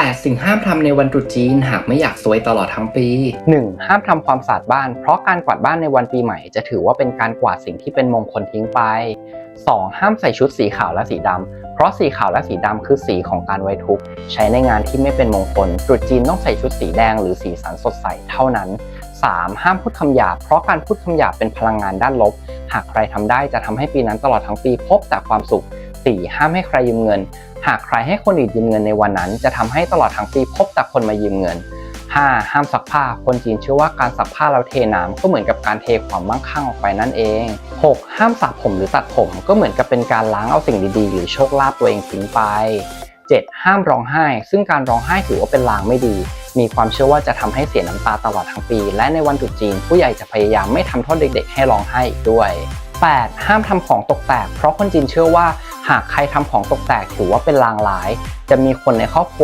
8 สิ่งห้ามทำในวันตรุษจีน หากไม่อยากซวยตลอดทั้งปี 1. ห้ามทำความสะอาดบ้าน เพราะการกวาดบ้านในวันปีใหม่ จะถือว่าเป็นการกวาดสิ่งที่เป็นมงคลทิ้งไป 2. ห้ามใส่ชุดสีขาวและสีดำ เพราะสีขาวและสีดำคือสีของการไว้ทุกข์ใช้ในงานที่ไม่เป็นมงคลตรุษจีนต้องใส่ชุดสีแดงหรือสีสันสดใสเท่านั้น 3. ห้ามพูดคำหยาบ เพราะการพูดคำหยาบเป็นพลังงานด้านลบ หากใครทำได้จะทำให้ปีนั้นตลอดทั้งปีพบแต่ความสุข 4. ห้ามให้ใครยืมเงิน หากใครให้คนอื่นยืมเงินในวันนั้น จะทำให้ตลอดทั้งปีพบแต่คนมายืมเงิน 5. ห้ามซักผ้า คนจีนเชื่อว่าการซักผ้าแล้วเทน้ำก็เหมือนกับการเทความมั่งคั่งออกไปนั่นเอง 6. ห้ามสระผมหรือตัดผมก็เหมือนกับเป็นการล้างเอาสิ่งดีๆ หรือโชคลาภตัวเองทิ้งไป 7. ห้ามร้องไห้ ซึ่งการร้องไห้ถือว่าเป็นลางไม่ดี มีความเชื่อว่าจะทำให้เสียน้ำตาตลอดทั้งปี และในวันตรุษจีน ผู้ใหญ่จะพยายามไม่ทำโทษเด็ก ๆ ให้ร้องไห้อีกด้วย 8. ห้ามทำของตกแตก เพราะคนจีนเชื่อว่าากใครทำของตกแตกถือว่าเป็นลางร้าย จะมีคนในครอบครัว